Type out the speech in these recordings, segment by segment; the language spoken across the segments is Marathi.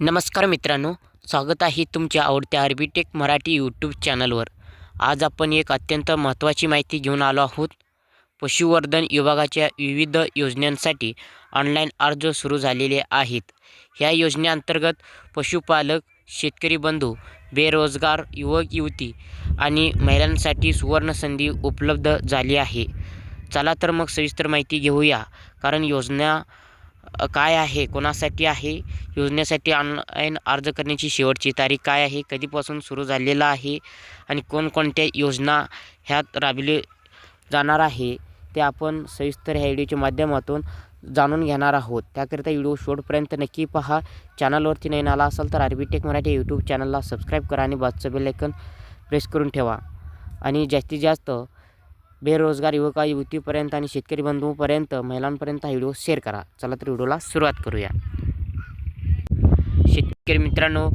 नमस्कार मित्रांनो स्वागत आहे तुमच्या आवडत्या आर्बिटेक मराठी यूट्यूब चॅनलवर. आज आपण एक अत्यंत महत्त्वाची माहिती घेऊन आलो आहोत. पशुवर्धन विभागाच्या विविध योजनांसाठी ऑनलाईन अर्ज सुरू झालेले आहेत. ह्या योजनेअंतर्गत पशुपालक शेतकरी बंधू बेरोजगार युवक युवती आणि महिलांसाठी सुवर्णसंधी उपलब्ध झाली आहे. चला तर मग सविस्तर माहिती घेऊया कारण योजना काय आहे? कोणासाठी आहे? योजनेसाठी ऑनलाईन अर्ज करण्याची शेवटची तारीख काय आहे? कधीपासून सुरू झालेला आहे? आणि कोणकोणत्या योजना ह्यात राबविले जाणार आहे? ते आपण सविस्तर ह्या व्हिडिओच्या माध्यमातून जाणून घेणार आहोत. त्याकरिता व्हिडिओ शेवटपर्यंत नक्की पहा. चॅनलवरती नवीन आला असाल तर R B Tech Marathi YouTube चॅनलला सबस्क्राईब करा आणि बाजूचं बेलायकन प्रेस करून ठेवा. आणि जास्तीत जास्त बेरोजगार युवका युवतीपर्यंत आणि शेतकरी बंधूपर्यंत महिलांपर्यंत हा व्हिडिओ शेअर करा. चला तर व्हिडिओला सुरुवात करूया. शेतकरी मित्रांनो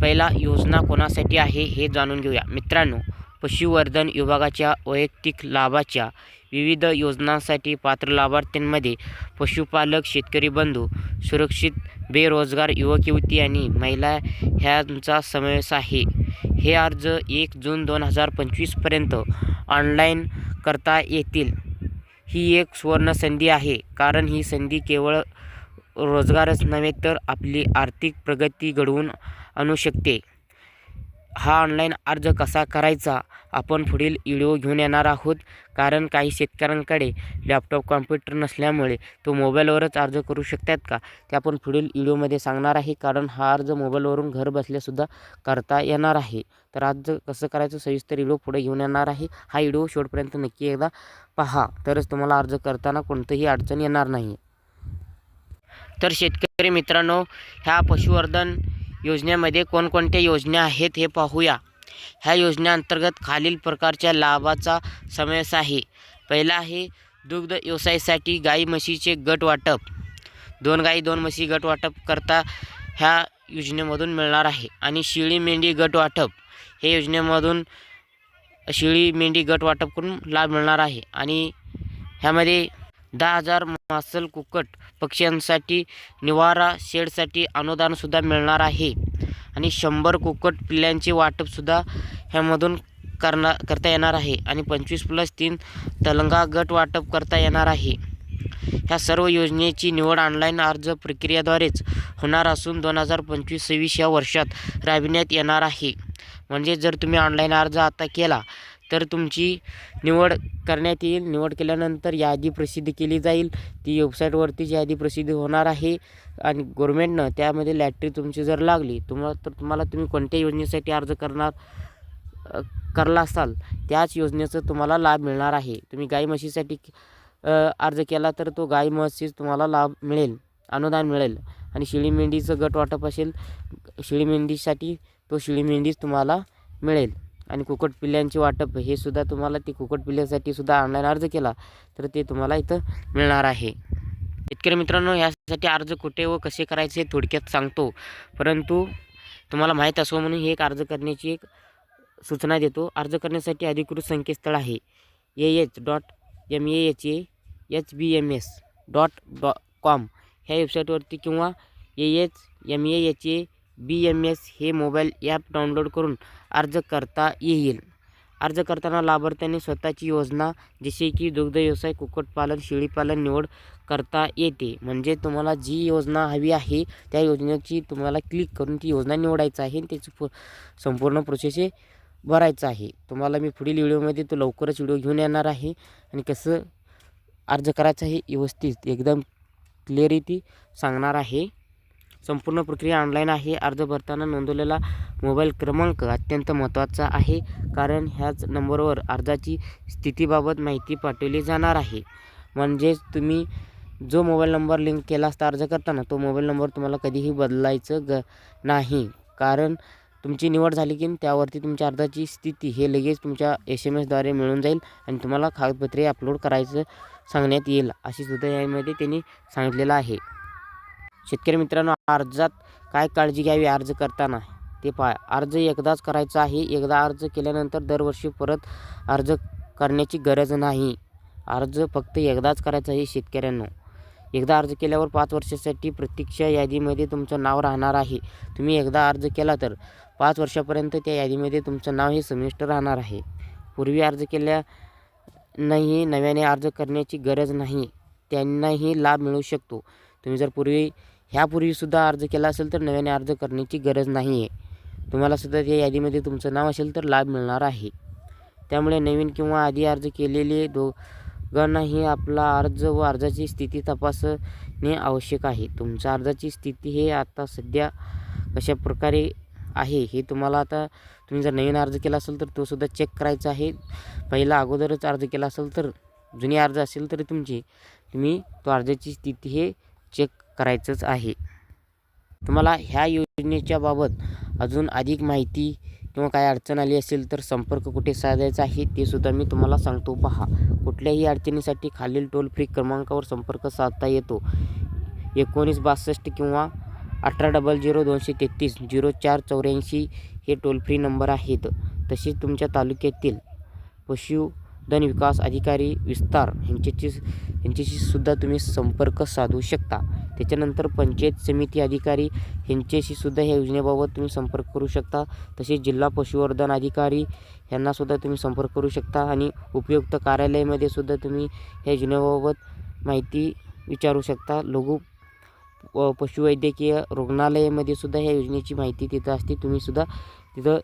पहिला योजना कोणासाठी आहे हे जाणून घेऊया. मित्रांनो पशुवर्धन विभागाच्या वैयक्तिक लाभाच्या विविध योजनांसाठी पात्र लाभार्थ्यांमध्ये पशुपालक शेतकरी बंधू सुरक्षित बेरोजगार युवक युवती आणि महिला ह्यांचा समावेश आहे. हे अर्ज एक जून दोन हजार पंचवीसपर्यंत ऑनलाईन करता येतील. ही एक सुवर्णसंधी आहे. कारण ही संधी केवळ रोजगारच नव्हे तर आपली आर्थिक प्रगती घडवून आणू शकते. हा ऑनलाईन अर्ज कसा करायचा? आपण पुढील व्हिडिओ घेऊन येणार आहोत. कारण काही शेतकऱ्यांकडे लॅपटॉप कॉम्प्युटर नसल्यामुळे तो मोबाईलवरच अर्ज करू शकतात का? ते आपण पुढील व्हिडिओमध्ये सांगणार आहे. कारण हा अर्ज मोबाईलवरून घर बसल्यासुद्धा करता येणार आहे. तर अर्ज कसं करायचं? सविस्तर व्हिडिओ पुढे घेऊन येणार आहे. हा व्हिडिओ शेवटपर्यंत नक्की एकदा पहा. तरच तुम्हाला अर्ज करताना कोणतंही अडचण येणार नाही. तर शेतकरी मित्रांनो ह्या पशुवर्धन योजनेमध्ये कोणकोणत्या योजना आहेत हे पाहूया. ह्या योजनेअंतर्गत खालील प्रकारच्या लाभाचा समावेश आहे. पहिला आहे दुग्ध व्यवसायासाठी गाई म्हशीचे गट वाटप. दोन गाई दोन म्हशी गट वाटप करता ह्या योजनेमधून मिळणार आहे. आणि शिळी मेंढी गट वाटप. हे योजनेमधून शिळी मेंढी गट वाटप करून लाभ मिळणार आहे. आणि ह्यामध्ये दहा हजार मासल कुकट पक्ष्यांसाठी निवारा शेडसाठी अनुदानसुद्धा मिळणार आहे. आणि शंभर कुकट पिल्ल्यांचे वाटपसुद्धा ह्यामधून करणार करता येणार आहे. आणि पंचवीस प्लस तीन तलंगा गट वाटप करता येणार आहे. ह्या सर्व योजनेची निवड ऑनलाईन अर्ज प्रक्रियेद्वारेच होणार असून दोन हजार पंचवीस सव्वीस या वर्षात राबविण्यात येणार आहे. म्हणजे जर तुम्ही ऑनलाईन अर्ज आता केला तर तुमची निवड करण्यात येईल. निवड केल्यानंतर यादी प्रसिद्ध केली जाईल. ती वेबसाईटवरतीच यादी प्रसिद्ध होणार आहे. आणि गव्हर्मेंटनं त्यामध्ये लॅटरी तुमची जर लागली तुम्हाला तर तुम्हाला तुम्ही कोणत्या योजनेसाठी अर्ज करणार करला असाल त्याच योजनेचं तुम्हाला लाभ मिळणार आहे. तुम्ही गाई म्हशीसाठी अर्ज केला तर तो गाई म्हशीच तुम्हाला लाभ मिळेल अनुदान मिळेल. आणि शिळी मेंढीचं गट वाटप असेल शिळी मेंढीसाठी तो शिळी मेंढीच तुम्हाला मिळेल. आणि कुक्कुट पिल्ल्यांचे वाटप हे सुद्धा तुम्हाला ते कुकट पिल्ल्यासाठी सुद्धा ऑनलाईन अर्ज केला तर ते तुम्हाला इथं मिळणार आहे. शेतकरी मित्रांनो यासाठी अर्ज कुठे व कसे करायचे हे थोडक्यात सांगतो. परंतु तुम्हाला माहीत असो म्हणून हे एक अर्ज करण्याची एक सूचना देतो. अर्ज करण्यासाठी अधिकृत संकेतस्थळ आहे. A H dot M A H A H B M S dot Dr com ह्या वेबसाईटवरती किंवा A H M A H A B M S हे मोबाईल ॲप डाउनलोड करून अर्ज करता येईल. अर्ज करताना लाभार्थ्यांनी स्वतःची योजना जसे की दुग्ध व्यवसाय कुक्कुटपालन शेळीपालन निवड करता येते. म्हणजे तुम्हाला जी योजना हवी आहे त्या योजनेची तुम्हाला क्लिक करून ती योजना निवडायचं आहे आणि त्याची पु संपूर्ण प्रोसेस हे भरायचं आहे. तुम्हाला मी पुढील व्हिडिओमध्ये तो लवकरच व्हिडिओ घेऊन येणार आहे. आणि कसं अर्ज करायचं हे व्यवस्थित एकदम क्लिअरिटी सांगणार आहे. संपूर्ण प्रक्रिया ऑनलाईन आहे. अर्ज भरताना नोंदवलेला मोबाईल क्रमांक अत्यंत महत्त्वाचा आहे. कारण ह्याच नंबरवर अर्जाची स्थितीबाबत माहिती पाठवली जाणार आहे. म्हणजेच तुम्ही जो मोबाईल नंबर लिंक केला असता अर्ज करताना तो मोबाईल नंबर तुम्हाला कधीही बदलायचं ग नाही. कारण तुमची निवड झाली की त्यावरती तुमच्या अर्जाची स्थिती हे लगेच तुमच्या एस एम एसद्वारे मिळून जाईल आणि तुम्हाला कागदपत्रे अपलोड करायचं सांगण्यात येईल. अशी सुद्धा यामध्ये त्यांनी सांगितलेलं आहे. शेतकरी मित्रांनो अर्जात काय काळजी घ्यावी अर्ज करताना? ते पहा. अर्ज एकदाच करायचा आहे. एकदा अर्ज केल्यानंतर दरवर्षी परत अर्ज करण्याची गरज नाही. अर्ज फक्त एकदाच करायचा आहे शेतकऱ्यांनो. एकदा अर्ज केल्यावर पाच वर्षासाठी प्रतीक्षा यादीमध्ये तुमचं नाव राहणार आहे. तुम्ही एकदा अर्ज केला तर पाच वर्षापर्यंत त्या यादीमध्ये तुमचं नाव हे समिष्ट राहणार आहे. पूर्वी अर्ज केल्या नाही नव्याने अर्ज करण्याची गरज नाही. त्यांनाही लाभ मिळू शकतो. तुम्ही जर पूर्वी ह्यापूर्वीसुद्धा अर्ज केला असेल तर नव्याने अर्ज करण्याची गरज नाही आहे तुम्हाला सुद्धा त्या यादीमध्ये तुमचं नाव असेल तर लाभ मिळणार आहे. त्यामुळे नवीन किंवा आधी अर्ज केलेले दोघांनाही आपला अर्ज व अर्जाची स्थिती तपासणे आवश्यक आहे. तुमच्या अर्जाची स्थिती हे आता सध्या कशा प्रकारे आहे हे तुम्हाला आता तुम्ही जर नवीन अर्ज केला असेल तर तो सुद्धा चेक करायचा आहे. पहिला अगोदरच अर्ज केला असेल तर जुनी अर्ज असेल तर तुमची तुम्ही तो अर्जाची स्थिती हे चेक करायचंच आहे. तुम्हाला ह्या योजनेच्या बाबत अजून अधिक माहिती किंवा काय अडचण आली असेल तर संपर्क कुठे साधायचा आहे ते सुद्धा मी तुम्हाला सांगतो. पहा कुठल्याही अडचणीसाठी खालील टोल फ्री क्रमांकावर संपर्क साधता येतो. एकोणीस बासष्ट किंवा अठरा डबल झिरो दोनशे तेहतीस झिरो चार चौऱ्याऐंशी हे टोल फ्री नंबर आहेत. तसेच तुमच्या तालुक्यातील पशु धन विकास अधिकारी विस्तार ह्यांच्याशी ह्यांच्याशी सुद्धा तुम्ही संपर्क साधू शकता. त्याच्यानंतर पंचायत समिती अधिकारी ह्यांच्याशी सुद्धा ह्या योजनेबाबत तुम्ही संपर्क करू शकता. तसेच जिल्हा पशुवर्धन अधिकारी ह्यांनासुद्धा तुम्ही संपर्क करू शकता आणि उपयुक्त कार्यालयामध्ये सुद्धा तुम्ही ह्या योजनेबाबत माहिती विचारू शकता. लघु पशुवैद्यकीय रुग्णालयामध्ये सुद्धा ह्या योजनेची माहिती तिथं असते. तुम्ही सुद्धा तिथं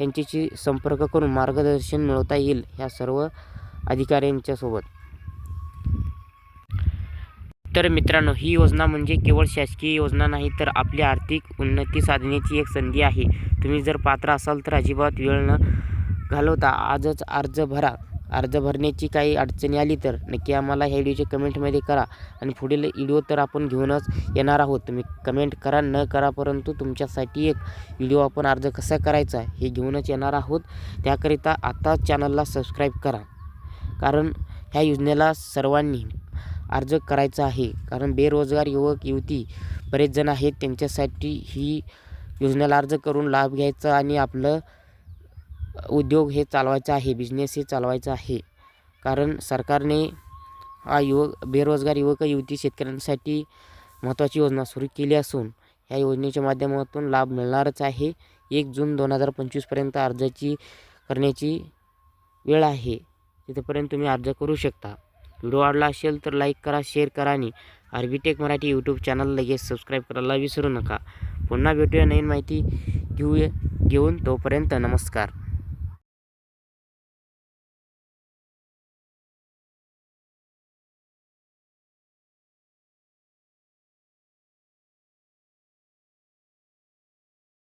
यांच्याशी संपर्क करून मार्गदर्शन मिळवता येईल ह्या सर्व अधिकाऱ्यांच्यासोबत. तर मित्रांनो ही योजना म्हणजे केवळ शासकीय योजना नाही तर आपली आर्थिक उन्नती साधण्याची एक संधी आहे. तुम्ही जर पात्र असाल तर अजिबात वेळ न घालवता आजच अर्ज भरा. अर्ज भरण्याची काही अडचणी आली तर नक्की आम्हाला ह्या व्हिडिओच्या कमेंटमध्ये करा. आणि पुढील व्हिडिओ तर आपण घेऊनच येणार आहोत. तुम्ही कमेंट करा न करा परंतु तुमच्यासाठी एक व्हिडिओ आपण अर्ज कसा करायचा हे घेऊनच येणार आहोत. त्याकरिता आता चॅनलला सबस्क्राईब करा. कारण ह्या योजनेला सर्वांनी अर्ज करायचा आहे. कारण बेरोजगार युवक युवती बरेच जण आहेत त्यांच्यासाठी ही योजनेला अर्ज करून लाभ घ्यायचा आणि आपलं उद्योग हे चालवायचा आहे बिझनेस हे चालवायचा आहे. कारण सरकारने हा युवक बेरोजगार युवक युवती शेतकऱ्यांसाठी महत्त्वाची योजना सुरू केली असून ह्या योजनेच्या माध्यमातून लाभ मिळणारच आहे. एक जून दोन हजार पंचवीसपर्यंत अर्जाची करण्याची वेळ आहे. तिथपर्यंत तुम्ही अर्ज करू शकता. व्हिडिओ आवडला असेल तर लाईक करा शेअर करा आणि आर्बिटेक मराठी यूट्यूब चॅनल लगेच सबस्क्राईब करायला विसरू नका. पुन्हा भेटूया नवीन माहिती घेऊ घेऊन तोपर्यंत नमस्कार.